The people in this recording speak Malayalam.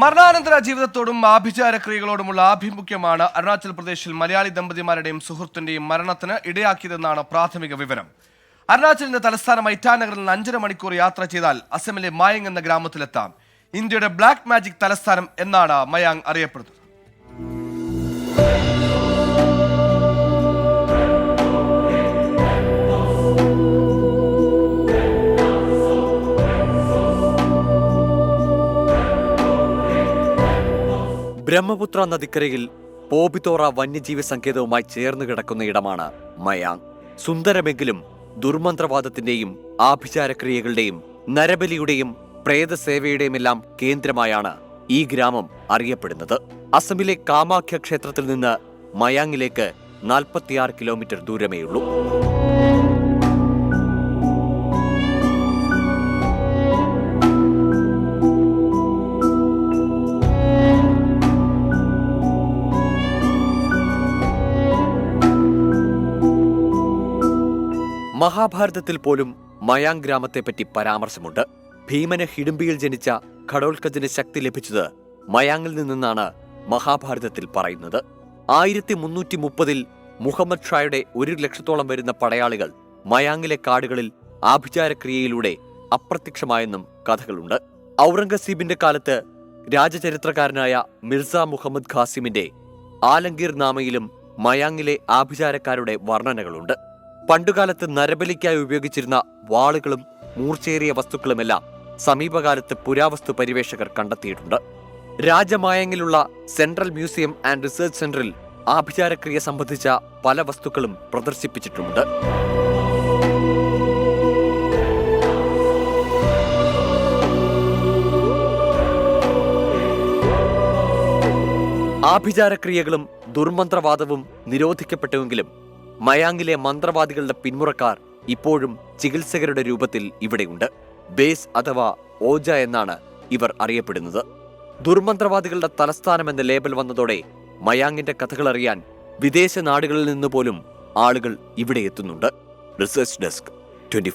മരണാനന്തര ജീവിതത്തോടും ആഭിചാര ക്രിയകളോടുമുള്ള ആഭിമുഖ്യമാണ് അരുണാചൽ പ്രദേശിൽ മലയാളി ദമ്പതിമാരുടെയും സുഹൃത്തിന്റെയും മരണത്തിന് ഇടയാക്കിയതെന്നാണ് പ്രാഥമിക വിവരം. അരുണാചലിന്റെ തലസ്ഥാനം ഇറ്റാനഗറിൽ നിന്ന് അഞ്ചര മണിക്കൂർ യാത്ര ചെയ്താൽ അസമിലെ മായങ് എന്ന ഗ്രാമത്തിലെത്താം. ഇന്ത്യയുടെ ബ്ലാക്ക് മാജിക് തലസ്ഥാനം എന്നാണ് മയാങ് അറിയപ്പെടുന്നത്. ബ്രഹ്മപുത്ര നദിക്കരയിൽ പോബിത്തോറ വന്യജീവി സങ്കേതവുമായി ചേർന്ന് കിടക്കുന്ന ഇടമാണ് മയാങ്. സുന്ദരമെങ്കിലും ദുർമന്ത്രവാദത്തിന്റെയും ആഭിചാരക്രിയകളുടെയും നരബലിയുടെയും പ്രേതസേവയുടെയുമെല്ലാം കേന്ദ്രമായാണ് ഈ ഗ്രാമം അറിയപ്പെടുന്നത്. അസമിലെ കാമാഖ്യ ക്ഷേത്രത്തിൽ നിന്ന് മയാങ്ങിലേക്ക് നാൽപ്പത്തിയാറ് കിലോമീറ്റർ ദൂരമേയുള്ളൂ. മഹാഭാരതത്തിൽ പോലും മയാങ് ഗ്രാമത്തെപ്പറ്റി പരാമർശമുണ്ട്. ഭീമന് ഹിഡുംബിയിൽ ജനിച്ച ഖഡോൽക്കജിന് ശക്തി ലഭിച്ചത് മയാങ്ങിൽ നിന്നാണ് മഹാഭാരതത്തിൽ പറയുന്നത്. ആയിരത്തി മുന്നൂറ്റി മുപ്പതിൽ മുഹമ്മദ് ഷായുടെ ഒരു ലക്ഷത്തോളം വരുന്ന പടയാളികൾ മയാങ്ങിലെ കാടുകളിൽ ആഭിചാരക്രിയയിലൂടെ അപ്രത്യക്ഷമായെന്നും കഥകളുണ്ട്. ഔറംഗസീബിന്റെ കാലത്ത് രാജചരിത്രകാരനായ മിർസ മുഹമ്മദ് ഖാസിമിന്റെ ആലങ്കീർ നാമയിലും മയാങ്ങിലെ ആഭിചാരക്കാരുടെ വർണനകളുണ്ട്. പണ്ടുകാലത്ത് നരബലിക്കായി ഉപയോഗിച്ചിരുന്ന വാളുകളും മൂർച്ചേറിയ വസ്തുക്കളുമെല്ലാം സമീപകാലത്ത് പുരാവസ്തു പരിവേഷകർ കണ്ടെത്തിയിട്ടുണ്ട്. രാജമായങ്ങിലുള്ള സെൻട്രൽ മ്യൂസിയം ആൻഡ് റിസർച്ച് സെന്ററിൽ ആഭിചാരക്രിയ സംബന്ധിച്ച പല വസ്തുക്കളും പ്രദർശിപ്പിച്ചിട്ടുമുണ്ട്. ആഭിചാരക്രിയകളും ദുർമന്ത്രവാദവും നിരോധിക്കപ്പെട്ടുവെങ്കിലും മയാങ്ങിലെ മന്ത്രവാദികളുടെ പിന്മുറക്കാർ ഇപ്പോഴും ചികിത്സകരുടെ രൂപത്തിൽ ഇവിടെയുണ്ട്. ബേസ് അഥവാ ഓജ എന്നാണ് ഇവർ അറിയപ്പെടുന്നത്. ദുർമന്ത്രവാദികളുടെ തലസ്ഥാനം എന്ന ലേബൽ വന്നതോടെ മയാങ്ങിന്റെ കഥകൾ അറിയാൻ വിദേശ നാടുകളിൽ നിന്ന് പോലും ആളുകൾ ഇവിടെ എത്തുന്നുണ്ട്. Research desk twenty